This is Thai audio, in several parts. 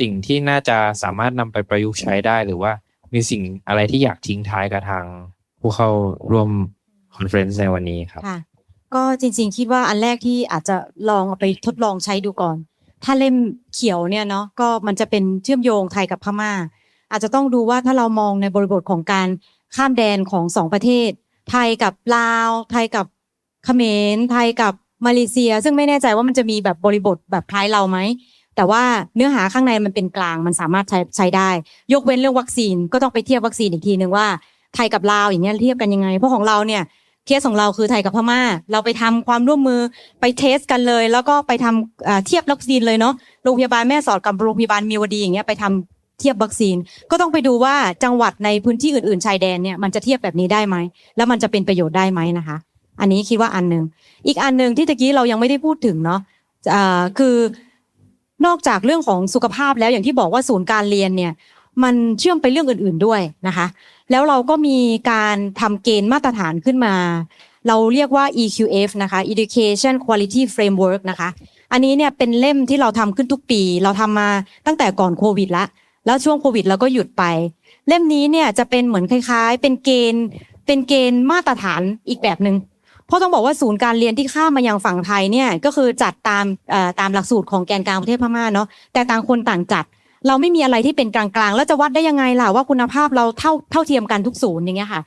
สิ่งที่น่าจะสามารถนำไปประยุกต์ใช้ได้หรือว่ามีสิ่งอะไรที่อยากทิ้งท้ายกับทางผู้เข้าร่วมคอนเฟรนซ์ในวันนี้ครับ ค่ะ ก็จริงๆคิดว่าอันแรกที่อาจจะลองเอาไปทดลองใช้ดูก่อน ถ้าเล่มเขียวเนี่ยเนาะก็มันจะเป็นเชื่อมโยงไทยกับพม่า อาจจะต้องดูว่าถ้าเรามองในบริบทของการข้ามแดนของสองประเทศ ไทยกับลาว ไทยกับเขมรไทยกับมาเลเซีย ซึ่งไม่แน่ใจว่ามันจะมีแบบบริบทแบบคล้ายเราไหม แต่ว่าเนื้อหาข้างในมันเป็นกลางมันสามารถใช้ใช้ได้ ยกเว้นเรื่องวัคซีนก็ต้องไปเทียบวัคซีนอีกทีหนึ่งว่าไทยกับลาวอย่างเงี้ยเทียบกันยังไง เพราะของเราเนี่ยเคสของเราคือไทยกับพม่า เราไปทำความร่วมมือไปเทสกันเลย แล้วก็ไปทำอ่าเทียบวัคซีนเลยเนาะโรงพยาบาลแม่สอดกับโรงพยาบาลมีวดีอย่างเงี้ยไปทำเทียบวัคซีน ก็ต้องไปดูว่าจังหวัดในพื้นที่อื่นๆชายแดนเนี่ยมันจะเทียบแบบนี้ได้ไหมแล้วมันจะเป็นประโยชน์ได้ไหมนะคะ อันนี้คิดว่าอันหนึ่งอีกอันหนึ่งที่ตะกี้เรายังไม่ได้พูดถึงเนาะคือ นอกจากเรื่องของสุขภาพแล้วอย่างที่บอกว่าศูนย์การเรียนเนี่ยมันเชื่อมไปเรื่องอื่น ๆด้วยนะคะ แล้วเราก็มีการทำเกณฑ์มาตรฐานขึ้นมา เราเรียกว่า EQF นะคะ Education Quality Framework นะคะ อันนี้เนี่ยเป็นเล่มที่เราทำขึ้นทุกปี เราทำมาตั้งแต่ก่อนโควิดละแล้วช่วงโควิดเราก็หยุดไป เล่มนี้เนี่ยจะเป็นเหมือนคล้าย ๆ เป็นเกณฑ์ เป็นเกณฑ์มาตรฐานอีกแบบหนึ่ง เพราะต้องบอกว่าศูนย์การเรียนที่ข้ามมายังฝั่งไทยเนี่ยก็คือจัดตามตามหลักสูตรของแกนกลางประเทศพม่าเนาะแต่ต่างคนต่างจัด เราไม่มีอะไรที่เป็นกลางๆ แล้วจะวัดได้ยังไงล่ะว่าคุณภาพเราเท่าเท่าเทียมกันทุกศูนย์อย่างเงี้ยค่ะ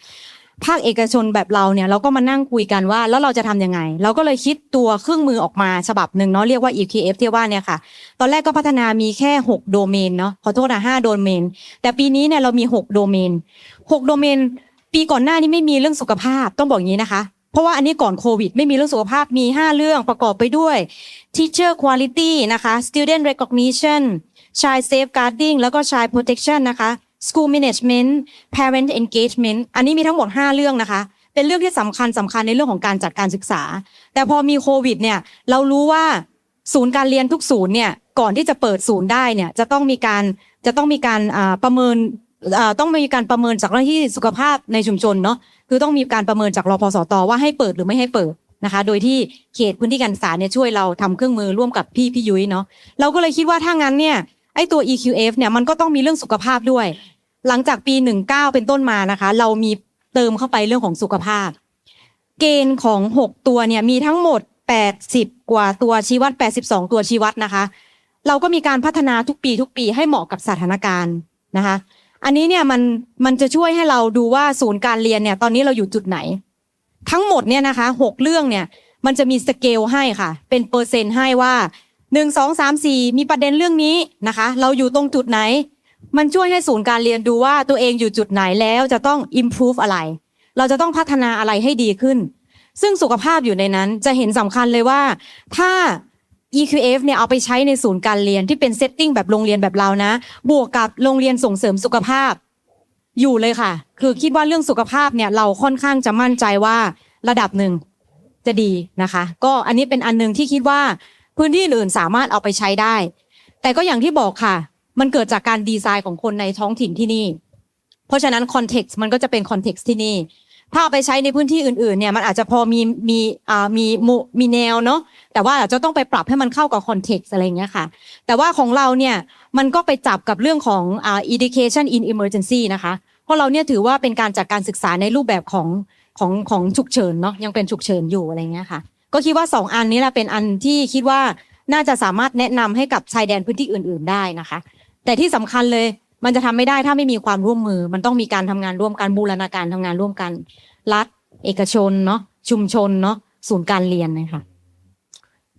ภาคเอกชนแบบเราเนี่ยเราก็มานั่งคุยกันว่าแล้วเราจะทำยังไง เราก็เลยคิดตัวเครื่องมือออกมาฉบับหนึ่งเนาะเรียกว่า EQF ที่ว่าเนี่ยค่ะ ตอนแรกก็พัฒนามีแค่ 6 โดเมนเนาะขอโทษนะ5โดเมน แต่ปีนี้เนี่ยเรามี 6 โดเมน 6 โดเมน ปีก่อนหน้านี้ไม่มีเรื่องสุขภาพต้องบอกงี้นะคะ ราะว่าอันนี้ก่อนโควิด ไม่มีเรื่องสุขภาพมี 5 เรื่องประกอบไปด้วย teacher quality นะคะ student recognition child safeguarding แล้วก็ child protection นะคะ school management parent engagement อันนี้มีทั้งหมด 5 เรื่องนะคะ เป็นเรื่องที่สำคัญสำคัญในเรื่องของการจัดการศึกษา แต่พอมีโควิดเนี่ยเรารู้ว่าศูนย์การเรียนทุกศูนย์เนี่ยก่อนที่จะเปิดศูนย์ได้เนี่ยจะต้องมีการจะต้องมีการประเมินต้องมีการประเมินจากเรื่องที่สุขภาพในชุมชนเนาะ คือต้องมีการประเมินจากรพสตว่าให้เปิดหรือไม่ให้เปิดนะคะ โดยที่เขตพื้นที่การศึกษาเนี่ยช่วยเราทำเครื่องมือร่วมกับพี่พี่ยุ้ยเนาะเราก็เลยคิดว่าถ้างั้นเนี่ยไอตัว EQF เนี่ยมันก็ต้องมีเรื่องสุขภาพด้วย หลังจากปี 19 เป็นต้นมานะคะ เรามีเติมเข้าไปเรื่องของสุขภาพ เกณฑ์ของ 6 ตัวเนี่ยมีทั้งหมด 80 กว่าตัวชี้วัด 82 ตัวชี้วัดนะคะ เราก็มีการพัฒนาทุกปีทุกปีให้เหมาะกับสถานการณ์นะคะ อันนี้เนี่ยมันมันจะช่วยให้เราดูว่าศูนย์การเรียนเนี่ยตอนนี้เราอยู่จุดไหน ทั้งหมดเนี่ยนะคะหกเรื่องเนี่ยมันจะมีสเกลให้ค่ะ เป็นเปอร์เซ็นต์ให้ว่าหนึ่งสองสามสี่มีประเด็นเรื่องนี้นะคะ เราอยู่ตรงจุดไหน มันช่วยให้ศูนย์การเรียนดูว่าตัวเองอยู่จุดไหนแล้วจะต้อง improve อะไร เราจะต้องพัฒนาอะไรให้ดีขึ้น ซึ่งสุขภาพอยู่ในนั้นจะเห็นสำคัญเลยว่า ถ้า EQF เนี่ยเอาไปใช้ในศูนย์การเรียนที่เป็นเซตติ้งแบบโรงเรียนแบบเรานะ บวกกับโรงเรียนส่งเสริมสุขภาพ อยู่เลยค่ะ คือคิดว่าเรื่องสุขภาพเนี่ยเราค่อนข้างจะมั่นใจว่าระดับหนึ่งจะดีนะคะ ก็อันนี้เป็นอันหนึ่งที่คิดว่าพื้นที่อื่นสามารถเอาไปใช้ได้ แต่ก็อย่างที่บอกค่ะ มันเกิดจากการดีไซน์ของคนในท้องถิ่นที่นี่ เพราะฉะนั้นคอนเท็กซ์มันก็จะเป็นคอนเท็กซ์ที่นี่ ถ้าเอาไปใช้ในพื้นที่อื่นๆเนี่ยมันอาจจะพอมีมีอ่ามีมุมีแนวเนาะแต่ว่าอาจจะต้องไปปรับให้มันเข้ากับคอนเท็กซ์อะไรอย่างเงี้ยค่ะ แต่ว่าของเราเนี่ยมันก็ไปจับกับเรื่องของอ่า education in emergency นะคะ เพราะเราเนี่ยถือว่าเป็นการจัดการศึกษาในรูปแบบของของของฉุกเฉินเนาะยังเป็นฉุกเฉินอยู่อะไรเงี้ยค่ะ ก็คิดว่าสองอันนี้แหละเป็นอันที่คิดว่าน่าจะสามารถแนะนำให้กับชายแดนพื้นที่อื่น ๆ ได้นะคะ แต่ที่สำคัญเลย มันจะทำไม่ได้ถ้าไม่มีความร่วมมือ มันต้องมีการทำงานร่วมกันบูรณาการทำงานร่วมกัน รัฐ เอกชนเนาะชุมชนเนาะศูนย์การเรียนนะคะ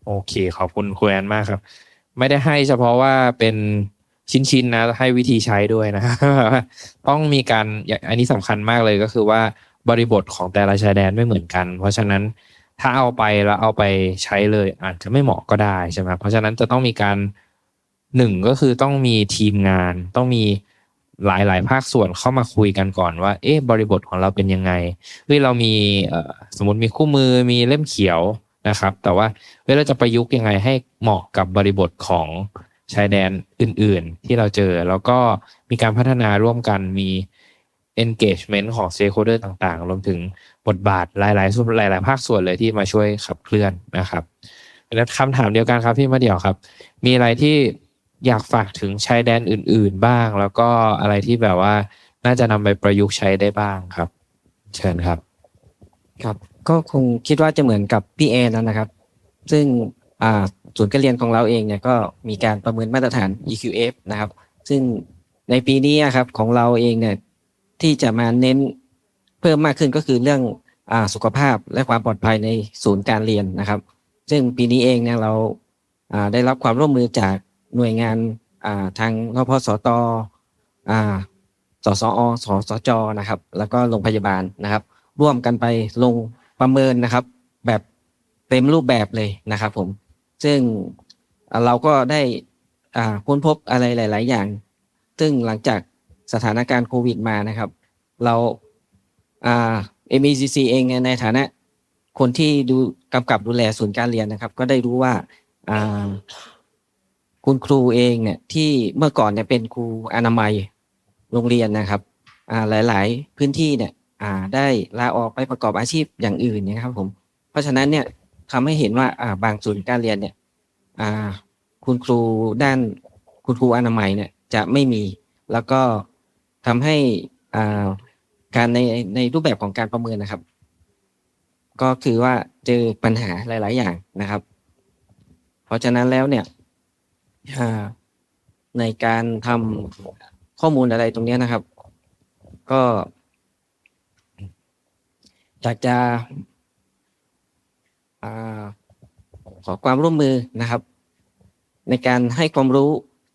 โอเค ขอบคุณครูแอนมากครับ ไม่ได้ให้เฉพาะว่าเป็นชิ้นๆนะให้วิธีใช้ด้วยนะต้องมีการอันนี้สำคัญมากเลยก็คือว่าบริบทของแต่ละชายแดนไม่เหมือนกัน เพราะฉะนั้นถ้าเอาไปแล้วเอาไปใช้เลยอาจจะไม่เหมาะก็ได้ใช่ไหมเพราะฉะนั้นจะต้องมีการ หนึ่งก็คือต้องมีทีมงาน ต้องมีหลายๆภาคส่วนเข้ามาคุยกันก่อนว่า เอ๊ะบริบทของเราเป็นยังไงเฮ้ยเรามีสมมติมีคู่มือมีเล่มเขียวนะครับ แต่ว่าเวลาจะประยุกต์ยังไงให้เหมาะกับบริบทของชายแดนอื่น ๆ ที่เราเจอ แล้วก็มีการพัฒนาร่วมกันมี engagement ของ stakeholder ต่างๆ รวมถึงบทบาทหลายๆส่วนหลาย ๆ ภาคส่วนเลยที่มาช่วยขับเคลื่อนนะครับแล้วคำถามเดียวกันครับพี่มาเดี่ยวครับ มีอะไรที่ อยากฝากถึงชายแดนอื่น ๆ บ้าง แล้วก็อะไรที่แบบว่า น่าจะนำไปประยุกต์ใช้ได้บ้างครับ เชิญครับ ครับ ก็คงคิดว่าจะเหมือนกับพี่แอนนะครับ ซึ่งศูนย์การเรียนของเราเองเนี่ยก็มีการประเมินมาตรฐาน EQF นะครับ ซึ่งในปีนี้ครับของเราเองเนี่ยที่จะมาเน้นเพิ่มมากขึ้นก็คือเรื่องอสุขภาพและความปลอดภัยในศูนย์การเรียนนะครับ ซึ่งปีนี้เองเนี่ยเราาได้รับความร่วมมือจาก หน่วยงานทางรพสตสสอสสจนะครับ แล้วก็โรงพยาบาลนะครับ ร่วมกันไปลงประเมินนะครับ แบบเต็มรูปแบบเลยนะครับ ผม ซึ่งเราก็ได้ค้นพบอะไรหลาย ๆ อย่าง ซึ่งหลังจากสถานการณ์โควิดมานะครับ เราเอ่า MECC เองในฐานะคนที่ดูกำกับดูแลศูนย์การเรียนนะครับ ก็ได้รู้ว่า คุณครูเองเนี่ยที่เมื่อก่อนเนี่ยเป็นครูอนามัยโรงเรียนนะครับอ่าหลาย ๆ พื้นที่เนี่ยอ่าได้ลาออกไปประกอบอาชีพอย่างอื่นนี่ยครับผม เพราะฉะนั้นเนี่ยทำให้เห็นว่าอ่าบางศูนย์การเรียนเนี่ยอ่าคุณครูด้านคุณครูอนามัยเนี่ยจะไม่มี แล้วก็ทำให้อ่าการในในรูปแบบของการประเมินนะครับ ก็คือว่าเจอปัญหาหลาย ๆ อย่างนะครับ เพราะฉะนั้นแล้วเนี่ย ในการทำข้อมูลอะไรตรงนี้นะครับ ก็อยากจะอขอความร่วมมือนะครับ ในการให้ความรู้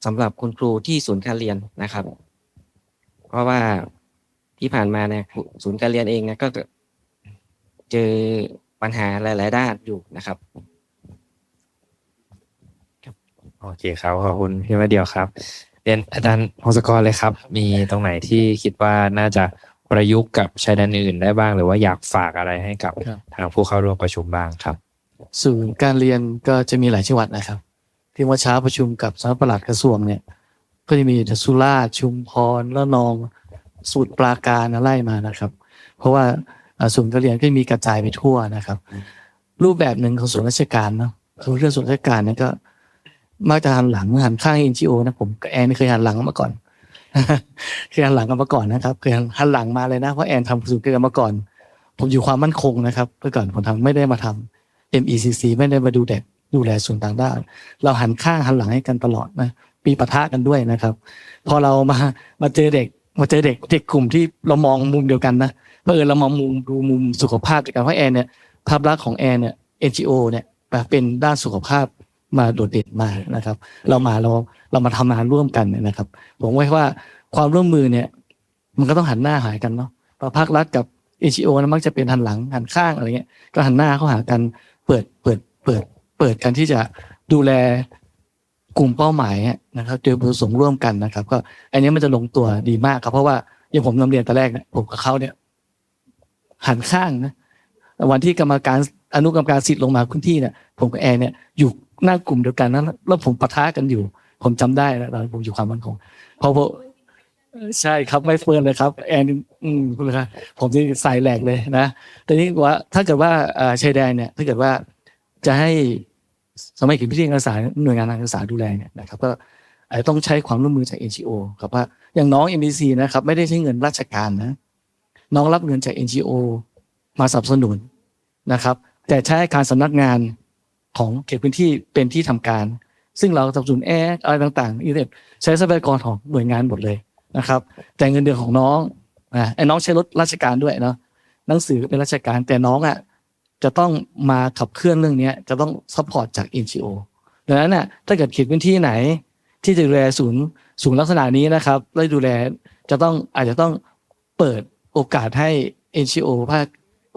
สำหรับคุณครูที่ศูนย์การเรียนนะครับ เพราะว่าที่ผ่านมาเนี่ยศูนย์การเรียนเองเนี่ยก็เจอปัญหาหลาย ๆ ด้านอยู่นะครับ โอเคครับขอบคุณพี่มาเดียวครับเรียนอาจารย์พงศกรเลยครับ มีตรงไหนที่คิดว่าน่าจะประยุกต์กับชายแดนอื่นได้บ้าง หรือว่าอยากฝากอะไรให้กับครับทางผู้เข้าร่วมประชุมบ้างครับศูนย์การเรียนก็จะมีหลายจังหวัดนะครับ ที่เมื่อเช้าประชุมกับสำนักปลัดกระทรวงเนี่ย ก็จะมีสุราษฎร์ชุมพรละนองสูตรปราการไล่มานะครับ เพราะว่าอ่าศูนย์การเรียนก็มีกระจายไปทั่วนะครับ รูปแบบหนึ่งของส่วนราชการเนาะคือเรื่องส่วนราชการเนี่ยก็ มักจะหันหลังหันข้าง NGO นจีโอนะผมกับแอนเคยหันหลังมาก่อนเคยหันหลังกันมาก่อนนะครับเคยหันหลังมาเลยนะเพราะแอนทำศูนย์การเรียนมาก่อน ผมอยู่ความมั่นคงนะครับเมื่อก่อนผมทำไม่ได้มาทำ MECC ไม่ได้มาดูแลดูแลส่วนต่างด้านเราหันข้างหันหลังให้กันตลอดนะปีปะทะกันด้วยนะครับ พอเรามามาเจอเด็กมาเจอเด็กเด็กกลุ่มที่เรามองมุมเดียวกันนะเพื่อญเรามองมุมดูมุมสุขภาพเดียวกันเพราะแอนเนี่ยภาพลักษณ์ของแอนเนี่ย NGO เนี่ยเป็นด้านสุขภาพ มาโดดเด่นมากนะครับ เรามาเราเรามาทำงานร่วมกันเนี่ยนะครับ ผมว่าว่าความร่วมมือเนี่ย มันก็ต้องหันหน้าหากันเนาะพอภาครัฐกับ NGO นะมักจะเป็นหันหลังหันข้างอะไรเงี้ย ก็หันหน้าเข้าหากันเปิดเปิดเปิด เปิดกันที่จะดูแลกลุ่มเป้าหมายนะครับโดยประสงค์ร่วมกันนะครับ ก็อันนี้มันจะลงตัวดีมากครับ เพราะว่าอย่างผมนำเรียนตอนแรกเนี่ยผมกับเขาเนี่ย หันข้างนะวันที่กรรมการอนุกรรมการสิทธิ์ลงมาพื้นที่เนี่ยผมกับแอนเนี่ยอยู่ หน้ากลุ่มเดียวกันนั้นแล้วผมปะทะกันอยู่ ผมจำได้แล้วตอนผมอยู่ความมั่นคงพอผมใช่ครับไม่เฟิร์นเลยครับ แอนอืมคุณครับผมจะใส่แหลกเลยนะแต่นี่ว่าถ้าเกิดว่าชายแดนเนี่ย ถ้าเกิดว่าจะให้สมัยกิจพิธีการศึกษาหน่วยงานการศึกษาดูแลเนี่ยนะครับ ก็อาจจะต้องใช้ความร่วมมือจาก NGO ครับว่าอย่างน้อง MDC นะครับ ไม่ได้ใช้เงินราชการนะ น้องรับเงินจาก NGO มาสนับสนุนนะครับ แต่ใช้การสำนักงาน ของเขตพื้นที่เป็นที่ทำการ ซึ่งเราสนับสนุนแอร์อะไรต่างๆอีเใช้ทรัพยากรของหน่วยงานหมดเลยนะครับ แต่เงินเดือนของน้องนะไอ้น้องใช้รถราชการด้วยเนาะหนังสือเป็นราชการแต่น้องอะจะต้องมาขับเคลื่อนเรื่องนี้จะต้องซัพพอร์ตจาก NGO ดังนั้นน่ะถ้าเกิดเขตพื้นที่ไหน ที่จะดูแลศูนย์ศูนย์ลักษณะนี้นะครับและดูแลจะต้องอาจจะต้องเปิดโอกาสให้ NGO ภาค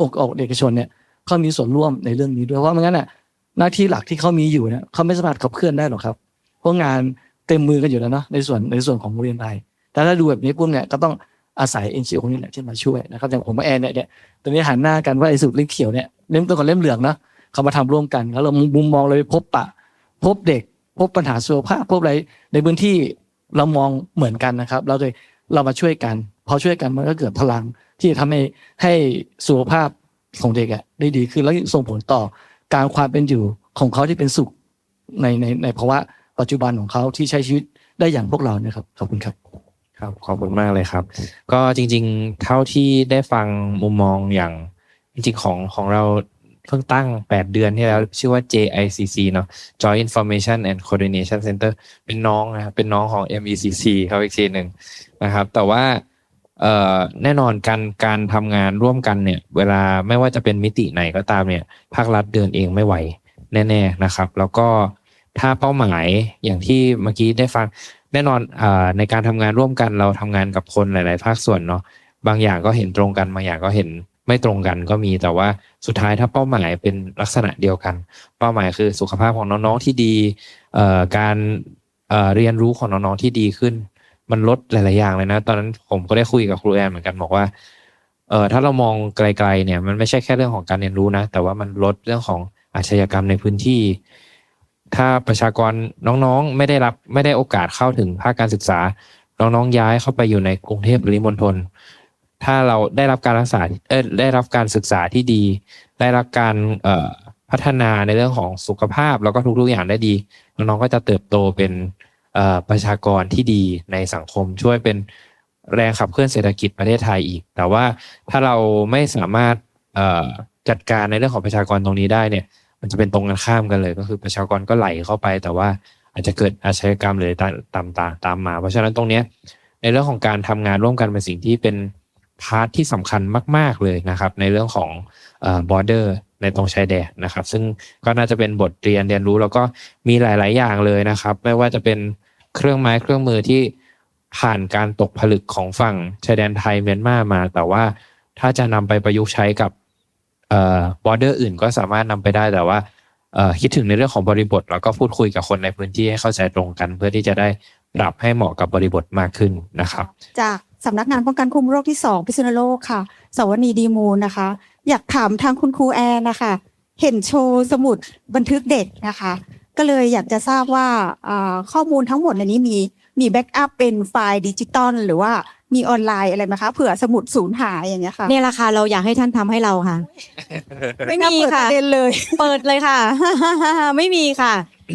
องค์กรเอกชนเนี่ยเขามีส่วนร่วมในเรื่องนี้ด้วยเพราะไม่งั้นน่ะ หน้าที่หลักที่เขามีอยู่เนี่ยเขาไม่สามารถขับเคลื่อนได้หรอกครับ เพราะงานเต็มมือกันอยู่แล้วเนาะในส่วนในส่วนของโรงเรียนไทยแต่ถ้าดูแบบนี้ปุ๊บเนี่ยก็ต้องอาศัย NGO นี่แหละที่มาช่วยนะครับอย่างผมกับแอนเนี่ยเนี่ยตอนนี้หันหน้ากันว่าไอ้สูตรเล่มเขียวเนี่ยเล่มตัวกับเล่มเหลืองเนาะเขามาทำร่วมกันแล้วเรามุมมองเลยพบปะ พบเด็ก พบปัญหาสุขภาพพบอะไรในพื้นที่เรามองเหมือนกันนะครับเราเลยเรามาช่วยกัน พอช่วยกันมันก็เกิดพลังที่จะทำให้ให้สุขภาพของเด็กอะได้ดีขึ้นแล้วส่งผลต่อ การความเป็นอยู่ของเขาที่เป็นสุขในในในภาวะปัจจุบันของเขาที่ใช้ชีวิตได้อย่างพวกเราเนี่ยครับขอบคุณครับครับขอบคุณมากเลยครับ ก็จริง ๆ เท่าที่ได้ฟังมุมมองอย่างจริงๆของของเราเพิ่งตั้ง 8 เดือนที่แล้วชื่อว่า JICC เนาะ Joint Information and Coordination Center เป็นน้องนะเป็นน้องของ MECC เขาอีกทีหนึ่งนะครับ แต่ว่า เอ่อแน่นอนการการทำงานร่วมกันเนี่ย เวลาไม่ว่าจะเป็นมิติไหนก็ตามเนี่ย ภาครัฐเดินเองไม่ไหวแน่ ๆนะครับ แล้วก็ถ้าเป้าหมายอย่างที่เมื่อกี้ได้ฟังแน่นอนอในการทำงานร่วมกันเราทำงานกับคนหลาย ๆ ภาคส่วนเนาะบางอย่างก็เห็นตรงกันบางอย่างก็เห็นไม่ตรงกันก็มีแต่ว่าสุดท้ายถ้าเป้าหมายเป็นลักษณะเดียวกัน เป้าหมายคือสุขภาพของน้อง ๆ ที่ดีการเรียนรู้ของน้อง ๆ ที่ดีขึ้น มันลดหลายๆอย่างเลยนะ ตอนนั้นผมก็ได้คุยกับครูแอนเหมือนกันบอกว่าเออถ้าเรามองไกลๆเนี่ย มันไม่ใช่แค่เรื่องของการเรียนรู้นะ แต่ว่ามันลดเรื่องของอาชญากรรมในพื้นที่ ถ้าประชากรน้องๆไม่ได้รับไม่ได้โอกาสเข้าถึงภาคการศึกษา น้องๆย้ายเข้าไปอยู่ในกรุงเทพหรือปริมณฑลถ้าเราได้รับการรักษาเออได้รับการศึกษาที่ดี ได้รับการเอ่อพัฒนาในเรื่องของสุขภาพ แล้วก็ทุกๆอย่างได้ดี น้องๆก็จะเติบโตเป็น ประชากรที่ดีในสังคมช่วยเป็นแรงขับเคลื่อนเศรษฐกิจประเทศไทยอีก แต่ว่าถ้าเราไม่สามารถจัดการในเรื่องของประชากรตรงนี้ได้เนี่ย มันจะเป็นตรงกันข้ามกันเลย ก็คือประชากรก็ไหลเข้าไป แต่ว่าอาจจะเกิดอาชญากรรมหรือตามตามตามตามมา เพราะฉะนั้นตรงเนี้ยในเรื่องของการทำงานร่วมกันเป็นสิ่งที่เป็นพาร์ทที่สำคัญมาก ๆเลยนะครับ ในเรื่องของบอร์เดอร์ในตรงชายแดนนะครับ ซึ่งก็น่าจะเป็นบทเรียนเรียนรู้แล้วก็มีหลาย ๆ อย่างเลยนะครับ ไม่ว่าจะเป็น เครื่องไม้เครื่องมือที่ผ่านการตกผลึกของฝั่งชายแดนไทยเมียนมามา แต่ว่าถ้าจะนำไปประยุกต์ใช้กับเอ่อบอร์เดอร์อื่นก็สามารถนำไปได้แต่ว่าเอ่อคิดถึงในเรื่องของบริบท แล้วก็พูดคุยกับคนในพื้นที่ให้เข้าใจตรงกัน เพื่อที่จะได้ปรับให้เหมาะกับบริบทมากขึ้นนะครับ จากสำนักงานป้องกันคุมโรคที่สองพิษณุโลกค่ะ สวนีดีมูลนะคะ อยากถามทางคุณครูแอนนะคะ เห็นโชว์สมุดบันทึกเด็กนะคะ ก็เลยอยากจะทราบว่าอ่าข้อมูลทั้งหมดในนี้มีมีแบ็กอัพเป็นไฟล์ดิจิตอลหรือว่ามีออนไลน์อะไรไหมคะเผื่อสมุดสูญหายอย่างเงี้ยค่ะเนี่ยราคาเราอยากให้ท่านทำให้เราค่ะ ไม่มีน่าเปิดค่ะประเด็นเลย เปิดเลยค่ะ ไม่มีค่ะ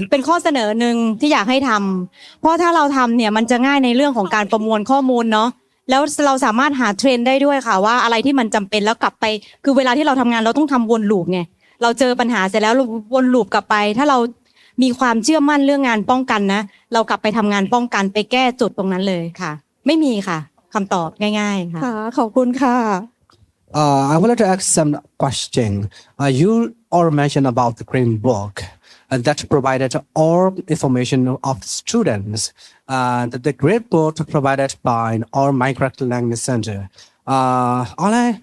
เป็นข้อเสนอหนึ่งที่อยากให้ทำเพราะถ้าเราทำเนี่ยมันจะง่ายในเรื่องของการประมวลข้อมูลเนาะแล้วเราสามารถหาเทรนด์ได้ด้วยค่ะ ว่าอะไรที่มันจำเป็นแล้วกลับไป คือเวลาที่เราทำงานเราต้องทำวนลูปไงเราเจอปัญหาเสร็จแล้วเราวนลูปกลับไป ถ้าเรา มีความเชื่อมั่นเรื่องงานป้องกันนะ เรากลับไปทำงานป้องกันไปแก้จุดตรงนั้นเลยค่ะ ไม่มีค่ะคำตอบง่าย ๆ ค่ะ ค่ะขอบคุณค่ะ Uh, I would like to ask some question. Uh, you all mentioned about the green book uh, that provided all information of students. Uh, the, the green book provided by our Minecraft Language Center. Uh, all I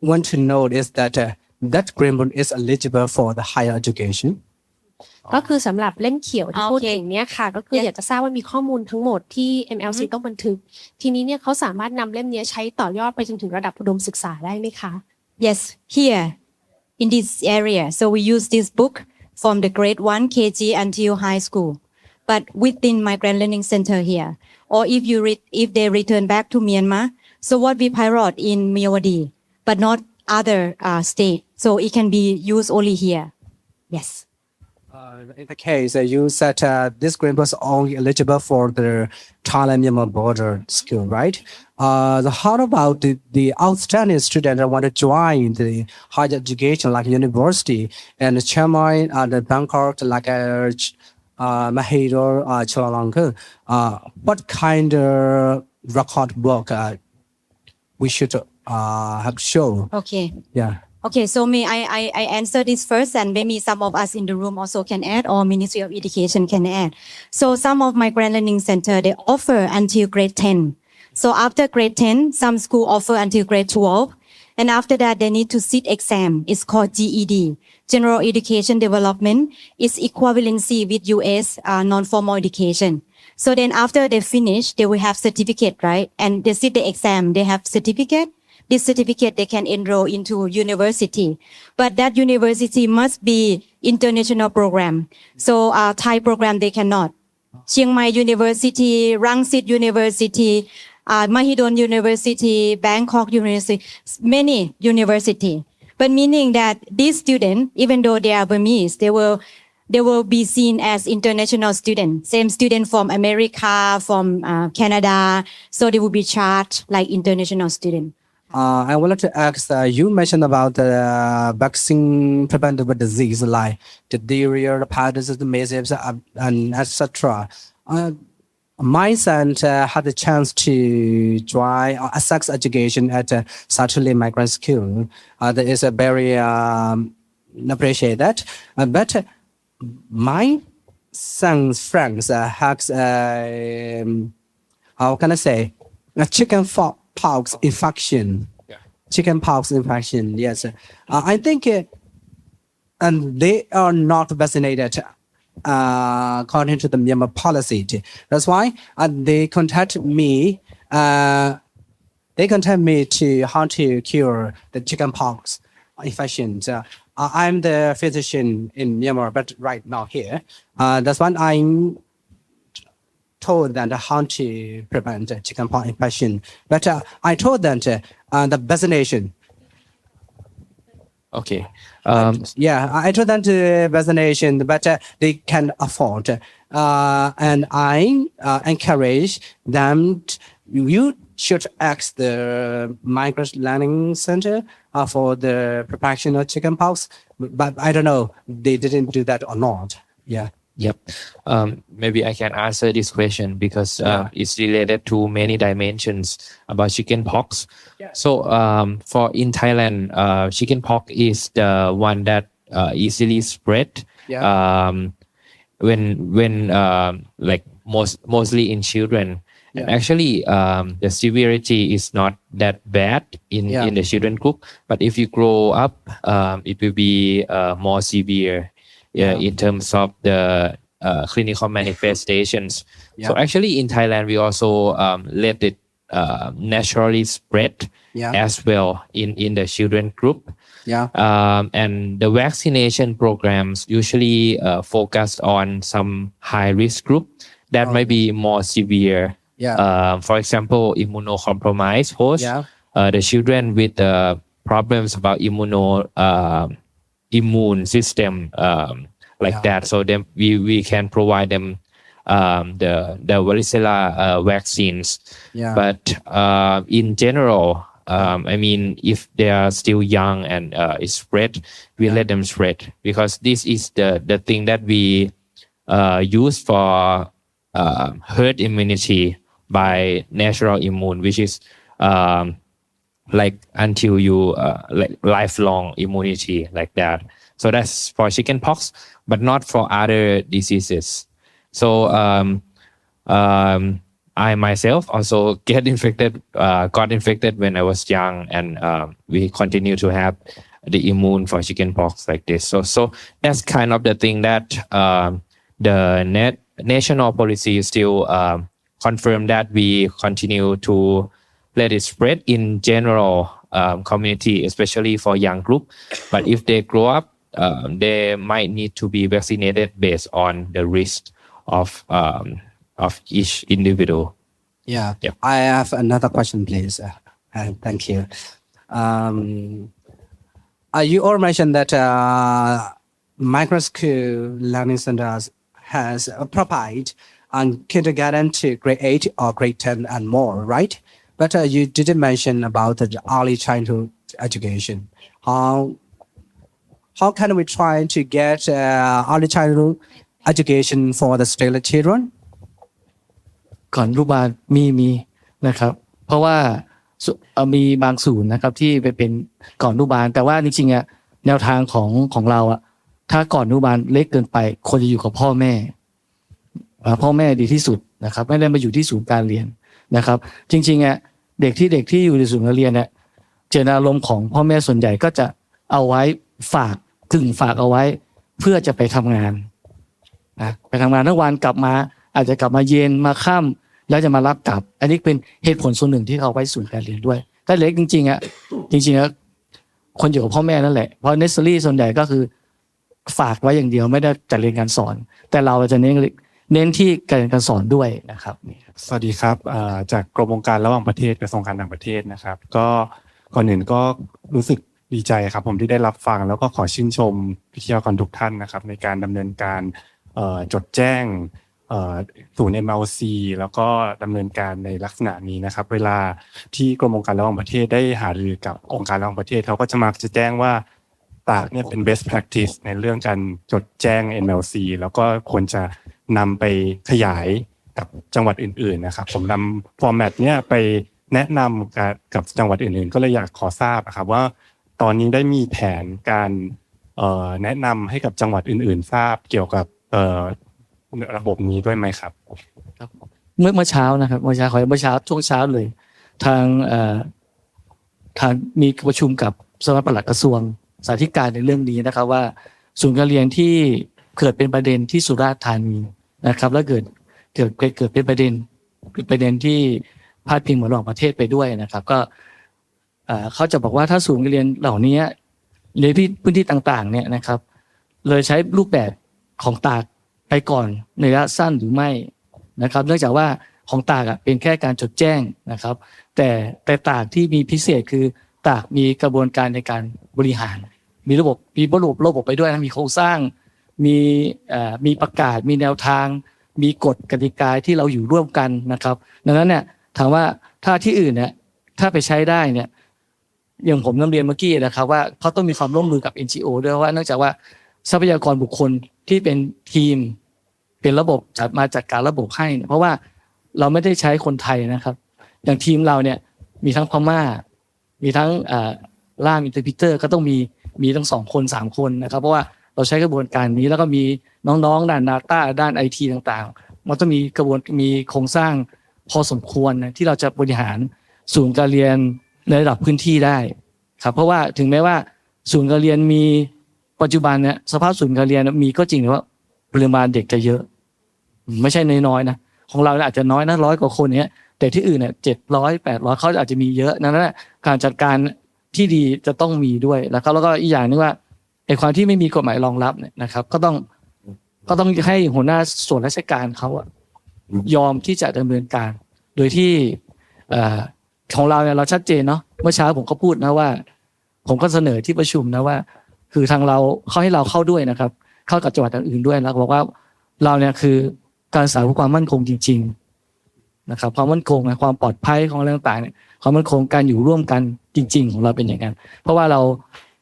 want to know is that uh, that green book is eligible for the higher education. ก็คือสำหรับเล่มเขียวที่โอเคพูดถึงเนี่ยค่ะ ก็คือ Yes อยากจะทราบว่ามีข้อมูลทั้งหมดที่ MLC ต้องบันทึก ทีนี้เนี่ยเขาสามารถนำเล่มเนี้ยใช้ต่อยอดไปจนถึงระดับอุดมศึกษาได้ไหมคะ Yes, here in this area. So we use this book from the grade 1 KG until high school, but within Migrant Learning Center here. Or if you read, if they return back to Myanmar, so what we pilot in Myanmar, but not other uh, state. So it can be used only here. Yes. In the case, uh, you said uh, this grant was only eligible for the Thailand Myanmar border school, right? Uh, the, how about the, the outstanding student that want to join the higher education, like university and Chiang Mai uh, Bangkok, like uh, Ch- uh, Mahidol, uh, Chulalongkorn? Uh, what kind of record book uh, we should uh, have shown? Okay. Yeah. Okay, so may I, I, I answer this first and maybe some of us in the room also can add or Ministry of Education can add. So some of my Grand Learning Center, they offer until grade 10. So after grade 10, some school offer until grade 12. And after that, they need to sit exam. It's called GED, General Education Development. It's equivalency with US uh, non-formal education. So then after they finish, they will have certificate, right? And they sit the exam, they have certificate this certificate they can enroll into university. But that university must be international program. So uh, thai program they cannot. Chiang mai university rangsit university uh, mahidol university bangkok university many university. But meaning that these students even though they are burmese they will they will be seen as international students, same student from America, from uh, Canada. So they will be charged like international student. Uh, I would like to ask, uh, you mentioned about the uh, vaccine preventable disease like diphtheria, hepatitis, measles, uh, and etc. Uh, my son uh, had the chance to try uh, sex education at uh, Saturday Migrant School. Uh, a very um, appreciate that. Uh, but uh, my son's friends uh, has um, how can I say a chicken fo- pox infection. Chicken pox infection. Yes, uh, I think, uh, and they are not vaccinated. Uh, according to the Myanmar policy, that's why uh, they contact me. Uh, they contact me to how to cure the chicken pox infection. Uh, I'm the physician in Myanmar, but right now here, uh, that's why I'm told them how to prevent uh, chickenpox infection. But uh, I told them uh, uh, the vaccination. Okay. Um, Yeah, I told them to vaccination, but uh, they can afford. Uh, and I uh, encourage them. To, you should ask the migrant learning center uh, for the preparation of chickenpox. But I don't know, they didn't do that or not. Yeah. Yep. Um, maybe I can answer this question because uh, it's related to many dimensions about chicken pox. So um, for in Thailand, uh, chicken pox is the one that uh, easily spread. Yeah. Um, when when um, like most mostly in children. And actually, um, the severity is not that bad in, Yeah. in the children group. But if you grow up, um, it will be uh, more severe yeah, in terms of the uh, clinical manifestations. Yeah. So actually, in Thailand, we also um, let it uh, naturally spread Yeah. as well in in the children group. Yeah. Um, and the vaccination programs usually uh, focus on some high risk group that might be more severe. Yeah. Um, for example, immunocompromised host, Yeah. uh, the children with uh, problems about immuno uh, immune system um, like Yeah. that. So then we, we can provide them um, the the varicella uh, vaccines. Yeah. But uh, in general, um, I mean, if they are still young and uh, it's spread, we let them spread because this is the the thing that we uh, use for uh, herd immunity by natural immune, which is um, like until you uh, like lifelong immunity like that. So that's for chickenpox, but not for other diseases. So um, um, I myself also get infected, uh, got infected when I was young, and um, we continue to have the immune for chickenpox like this. So so that's kind of the thing that um, the net national policy still um, confirm that we continue to let it spread in general um, community, especially for young group. But if they grow up, um, they might need to be vaccinated based on the risk of um, of each individual. Yeah. Yeah. I have another question, please. Uh, uh, thank you. Um, uh, you all mentioned that uh, micro school learning centers has uh, provide on kindergarten to grade eight or grade ten and more, right? But uh, you didn't mention about the early childhood education. How how can we try to get uh, early childhood education for the still children? ก่อนอนุบาลมีมีนะครับ เพราะว่าสุเอ่อมีบางศูนย์นะครับที่ไปเป็นก่อนอนุบาล แต่ว่าจริงๆอะแนวทางของของเราอะถ้าก่อนอนุบาลเล็กเกินไปควรจะอยู่กับพ่อแม่อ่าพ่อแม่ดีที่สุดนะครับ ไม่ได้มาอยู่ที่ศูนย์การเรียนนะครับ จริงๆอะเด็กที่เด็กที่อยู่ในศูนย์การเรียนเนี่ยเจตนารมณ์ของพ่อแม่ส่วนใหญ่ก็จะเอาไว้ฝาก กึ่งฝากเอาไว้ เพื่อจะไปทำงานนะไปทำงานทั้งวันกลับมา อาจจะกลับมาเย็นมาค่ำแล้วจะมารับกลับ อันนี้เป็นเหตุผลส่วนหนึ่งที่เขาไว้ศูนย์การเรียนด้วยถ้าเล็กจริงๆอะจริงๆแล้วคนอยู่กับพ่อแม่นั่นแหละเพราะเนสซอรี่ส่วนใหญ่ก็คือฝากไว้อย่างเดียวไม่ได้จัดเรียนการสอน แต่เราจะเน้นเน้นที่การเรียนการสอนด้วยนะครับสวัสดีครับจากกรมองค์การระหว่างประเทศกระทรวงการต่างประเทศนะครับ ก็ก่อนอื่นก็รู้สึก ดีใจครับผมที่ได้รับฟังแล้วก็ขอชื่นชมวิทยากรทุกท่านนะครับ ในการดำเนินการเอ่อจดแจ้งเอ่อศูนย์ MLC แล้วก็ดำเนินการในลักษณะนี้นะครับ เวลาที่กรมองค์การระหว่างประเทศได้หารือกับองค์การระหว่างประเทศเขาก็จะมักจะแจ้งว่าตากเนี่ยเป็น best practice ในเรื่องการจดแจ้ง MLC แล้วก็ควรจะนำไปขยายกับจังหวัดอื่น ๆ นะครับ ผมนำ format เนี่ยไปแนะนำกับกับจังหวัดอื่น ๆ ก็เลยอยากขอทราบนะครับว่า ตอนนี้ได้มีแผนการแนะนำให้กับจังหวัดอื่น ๆ ทราบเกี่ยวกับระบบนี้ด้วยไหมครับเมื่อเมื่อเช้านะครับเมื่อเช้าขอเมื่อเช้าช่วงเช้าเลย ทางทางมีประชุมกับสำนักปลัดกระทรวงสาธการในเรื่องนี้นะครับว่าศูนย์การเรียนที่เกิดเป็นประเด็นที่สุราษฎร์ธานีนะครับ แล้วเกิดเกิดเกิดเป็นประเด็นเป็นประเด็นที่พาดพิงเหมือนระหว่างประเทศไปด้วยนะครับ ก็ เขาจะบอกว่าถ้าศูนย์การเรียนเหล่านี้ในพื้นที่ต่างๆเนี่ยนะครับ เลยใช้รูปแบบของตากไปก่อนในระยะสั้นหรือไม่นะครับ เนื่องจากว่าของตากเป็นแค่การจดแจ้งนะครับ แต่แต่ตากที่มีพิเศษคือตากมีกระบวนการในการบริหาร มีระบบมีระบบระบบไปด้วยนะมีโครงสร้าง มีมีประกาศ มีแนวทาง มีกฎกติกาที่เราอยู่ร่วมกันนะครับ ดังนั้นเนี่ยถามว่าถ้าที่อื่นเนี่ยถ้าไปใช้ได้เนี่ย อย่างผมนำเรียนเมื่อกี้นะครับว่าเขาต้องมีความร่วมมือกับ NGO ด้วยว่าเนื่องจากว่าทรัพยากรบุคคลที่เป็นทีม เป็นระบบจัดมาจัดการระบบให้ เพราะว่าเราไม่ได้ใช้คนไทยนะครับ อย่างทีมเราเนี่ยมีทั้งพม่า มีทั้งล่ามอินเตอร์พิเตอร์ก็ต้องมีมีทั้งสองคนสามคนนะครับ เพราะว่าเราใช้กระบวนการนี้แล้วก็มีน้องๆ ด้าน Data ด้านไอทีต่างๆ มันต้องมีกระบวนมีโครงสร้างพอสมควรนะที่เราจะบริหารศูนย์การเรียน ในระดับพื้นที่ได้ครับเพราะว่าถึงแม้ว่าศูนย์การเรียนมีปัจจุบันเนี่ยสภาพศูนย์การเรียนมีก็จริงแต่ว่าปริมาณเด็กจะเยอะ ไม่ใช่น้อยๆนะของเราเนี่ยอาจจะน้อยนะร้อยกว่าคนเนี้ยแต่ที่อื่นเนี่ยเจ็ดร้อยแปดร้อยเขาอาจจะมีเยอะนั้นนะการจัดการที่ดีจะต้องมีด้วยแล้วก็แล้วก็อีกอย่างนึงว่าไอ้ความที่ไม่มีกฎหมายรองรับเนี่ยนะครับ ก็ต้องก็ต้องให้หัวหน้าส่วนราชการเขาอะยอมที่จะดำเนินการ โดยที่อ ของเราเนี่ยเราชัดเจนเนาะเมื่อเช้าผมก็พูดนะว่า ผมก็เสนอที่ประชุมนะว่า คือทางเราเขาให้เราเข้าด้วยนะครับ เข้ากับจังหวัดอื่นด้วยแล้วบอกว่าเราเนี่ยคือการสารความมั่นคงจริง ๆ นะครับ ความมั่นคงนะความปลอดภัยของอะไรต่างๆเนี่ยความมั่นคงการอยู่ร่วมกันจริง ๆ ของเราเป็นอย่างนั้นเพราะว่าเรา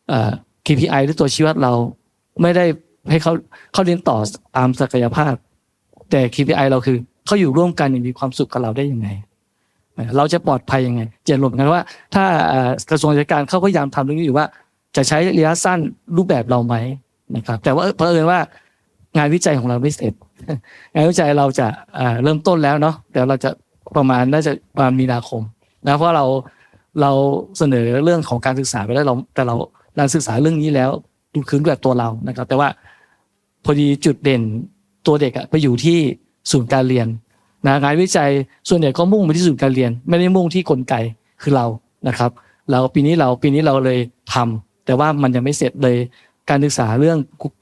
เ KPI หรือตัวชี้วัดเราไม่ได้ให้เขาเขาเรียนต่อตามศักยภาพ แต่ KPI เราคือเขาอยู่ร่วมกันมีความสุขกับเราได้ยังไง เราจะปลอดภัยยังไงเจนรวมกันว่า ถ้ากระทรวงราชการเขาก็พยายามทำเรื่องนี้อยู่ว่า จะใช้ระยะสั้นรูปแบบเราไหมนะครับแต่ว่าเออเอิญว่างานวิจัยของเราไม่เสร็จงานวิจัยเราจะเริ่มต้นแล้วเนาะแต่เราจะประมาณน่าจะประมาณมีนาคมนะเพราะเราเราเสนอเรื่องของการศึกษาไปแล้วเราแต่เราเราศึกษาเรื่องนี้แล้วดูคืนแบบตัวเรานะครับ แต่ว่าพอดีจุดเด่นตัวเด็กอะไปอยู่ที่ศูนย์การเรียน นะงานวิจัยส่วนใหญ่ก็มุ่งไปที่ศูนย์การเรียน ไม่ได้มุ่งที่กลไกคือเรานะครับ เราปีนี้เราปีนี้เราเลยทำแต่ว่ามันยังไม่เสร็จเลยการศึกษาเรื่อง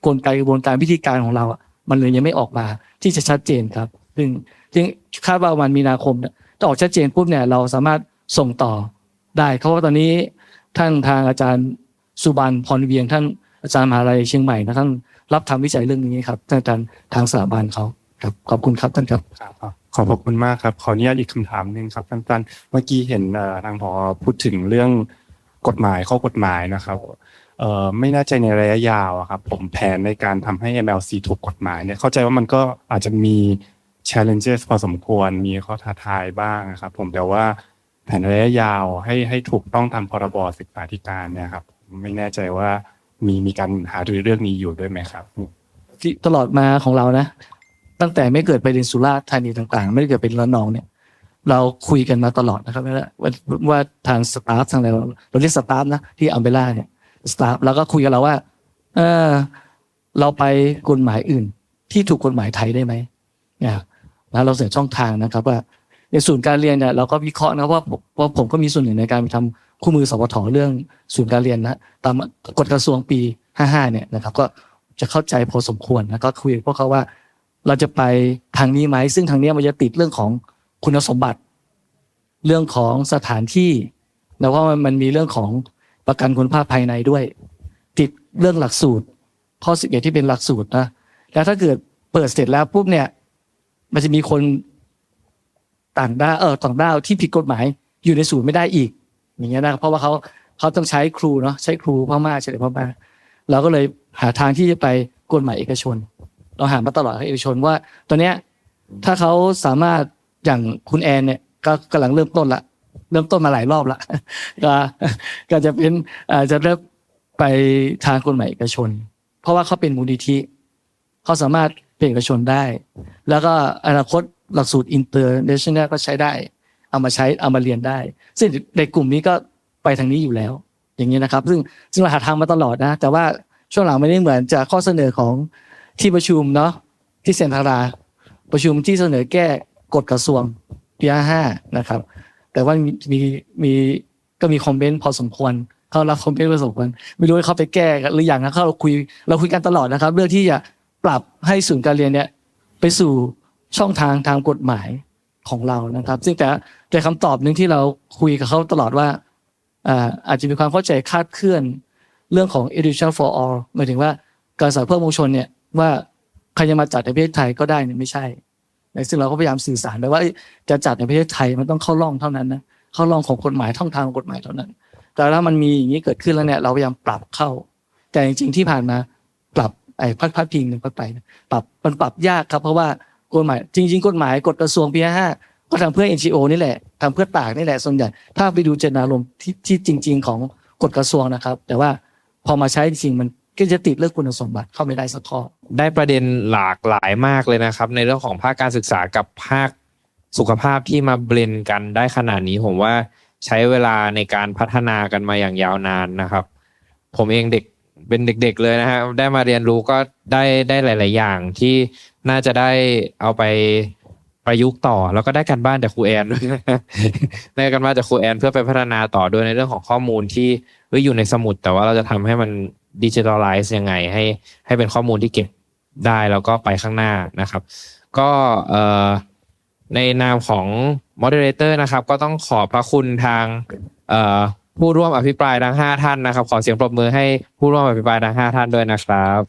กลไกกระบวนการวิธีการของเราอะมันเลยยังไม่ออกมาที่จะชัดเจนครับซึ่งซึ่งคาดว่าวันมีนาคมถ้าออกชัดเจนปุ๊บเนี่ยเราสามารถส่งต่อได้เพราะว่าตอนนี้ท่านทางอาจารย์สุบันพรเวียงท่านอาจารย์มหาลัยเชียงใหม่นะท่านรับทำวิจัยเรื่องนี้ครับท่านอาจารย์ทางสถาบันเขาครับขอบคุณครับท่านครับครับ ขอบพระคุณมากครับ ขออนุญาตอีกคำถามหนึ่งครับสั้นๆเมื่อกี้เห็นทางพอพูดถึงเรื่องกฎหมายข้อกฎหมายนะครับเอ่อไม่แน่ใจในระยะยาวอะครับผมแผนในการทำให้ MLC ถูกกฎหมายเนี่ยเข้าใจว่ามันก็อาจจะมี challenges พอสมควรมีข้อท้าทายบ้างนะครับ ผมแต่ว่าแผนระยะยาวให้ให้ถูกต้องตามพรบศึกษาธิการเนี่ยครับไม่แน่ใจว่ามีมีการหารือเรื่องนี้อยู่ด้วยไหมครับ ที่ตลอดมาของเรานะ ตั้งแต่ไม่เกิดไปเรียนสุราษฎร์ธานีต่างๆ ไม่ได้เกิดเป็นระนองเนี่ยเราคุยกันมาตลอดนะครับว่าว่าว่าทางสตาฟทางอะไรเราเราเรียกสตาฟนะที่อัมเบล่าเนี่ยสตาฟแล้วก็คุยกันเราว่า เออเราไปกฎหมายอื่น ที่ถูกกฎหมายไทยได้ไหมเนี่ยแล้วเราเสนอช่องทางนะครับ ว่าในศูนย์การเรียนเนี่ยเราก็วิเคราะห์นะว่าว่าผมก็มีส่วนหนึ่งในการไปทำคู่มือสปทเรื่องศูนย์การเรียนนะตามกฎกระทรวงปี 55 เนี่ยนะครับ ก็จะเข้าใจพอสมควรนะก็คุยกับพวกเขาว่า เราจะไปทางนี้ไหมซึ่งทางนี้มันจะติดเรื่องของคุณสมบัติ เรื่องของสถานที่นะเพรามันมันมีเรื่องของประกันคุณภาพภายในด้วย ติดเรื่องหลักสูตร ข้อสิบเอ็ดที่เป็นหลักสูตรนะแล้วถ้าเกิดเปิดเสร็จแล้วปุ๊บเนี่ย มันจะมีคนต่างด้าวเออต่างด้าวที่ผิดกฎหมายอยู่ในศูนย์ไม่ได้อีก อย่างเงี้ยนะเพราะว่าเขาเขาต้องใช้ครูเนาะใช้ครูพม่าใช่ไหมพม่าเราก็เลยหาทางที่จะไปกฎหมายเอกชน เราหามาตลอดให้เอกชนว่า ตอนเนี้ยถ้าเขาสามารถอย่างคุณแอนเนี่ยก็กำลังเริ่มต้นละเริ่มต้นมาหลายรอบละก็ก็จะเป็นอาจจะเริ่มไปทางกฎหมายเอกชน เพราะว่าเขาเป็นมูลนิธิเขาสามารถเป็นเอกชนได้ แล้วก็อนาคตหลักสูตรอินเตอร์เนชั่นแนลก็ใช้ได้ เอามาใช้เอามาเรียนได้ ซึ่งในกลุ่มนี้ก็ไปทางนี้อยู่แล้ว อย่างนี้นะครับ ซึ่งซึ่งเราหาทางมาตลอดนะ แต่ว่าช่วงหลังไม่ได้เหมือนจากข้อเสนอของ ที่ประชุมเนาะที่เซ็นทราประชุมที่เสนอแก้กฎกระทรวงปีห้านะครับ แต่ว่ามีมีก็มีคอมเมนต์พอสมควรเขารับคอมเมนต์พอสมควรไม่รู้ว่าเขาไปแก้กันหรือยังนะเขาเราคุยเราคุยกันตลอดนะครับ เรื่องที่จะปรับให้ศูนย์การเรียนเนี่ยไปสู่ช่องทางทางกฎหมายของเรานะครับ ซึ่งแต่แต่คำตอบหนึ่งที่เราคุยกับเขาตลอดว่าอาจจะมีความเข้าใจคลาดเคลื่อนเรื่องของ education for all หมายถึงว่าการสอนเพื่อมวลชนเนี่ย ว่าใครจะมาจัดในประเทศไทยก็ได้เนี่ยไม่ใช่ซึ่งเราก็พยายามสื่อสารไปว่าจะจัดในประเทศไทยมันต้องเข้าร่องเท่านั้นนะเข้าร่องของกฎหมายท่องทางของกฎหมายเท่านั้น แต่ถ้ามันมีอย่างนี้เกิดขึ้นแล้วเนี่ยเราพยายามปรับเข้า แต่จริงๆที่ผ่านมาปรับไอ้พัดพัดพิงหนึ่งพัดไปนะปรับมันปรับยากครับ เพราะว่ากฎหมายจริง ๆ กฎหมายกฎกระทรวงปีห้าก็ทำเพื่อ NGO นี่แหละทำเพื่อตากนี่แหละส่วนใหญ่ถ้าไปดูเจตนารมณ์ที่จริง ๆ ของกฎกระทรวงนะครับ แต่ว่าพอมาใช้จริงมัน ก็จะติดเรื่องคุณสมบัติเข้าไม่ได้สักข้อ ได้ประเด็นหลากหลายมากเลยนะครับ ในเรื่องของภาคการศึกษากับภาคสุขภาพที่มาเบลนกันได้ขนาดนี้ผมว่าใช้เวลาในการพัฒนากันมาอย่างยาวนานนะครับ ผมเองเด็กเป็นเด็ก ๆ เลยนะฮะได้มาเรียนรู้ก็ได้ได้หลาย ๆ อย่างที่น่าจะได้เอาไปประยุกต์ต่อ แล้วก็ได้กันบ้านจากครูแอนด้วยได้กันบ้านจากครูแอนเพื่อไปพัฒนาต่อด้วยในเรื่องของข้อมูลที่อยอยู่ในสมุด แต่ว่าเราจะทำให้มัน ดิจิทัลไลซ์ยังไงให้ให้เป็นข้อมูลที่เก็บได้แล้วก็ไปข้างหน้านะครับ ก็เอ่อในนามของ moderator นะครับ ก็ต้องขอบพระคุณทางเอ่อผู้ร่วมอภิปรายทั้ง 5 ท่านนะครับ ขอเสียงปรบมือให้ผู้ร่วมอภิปรายทั้ง 5 ท่านด้วยนะครับ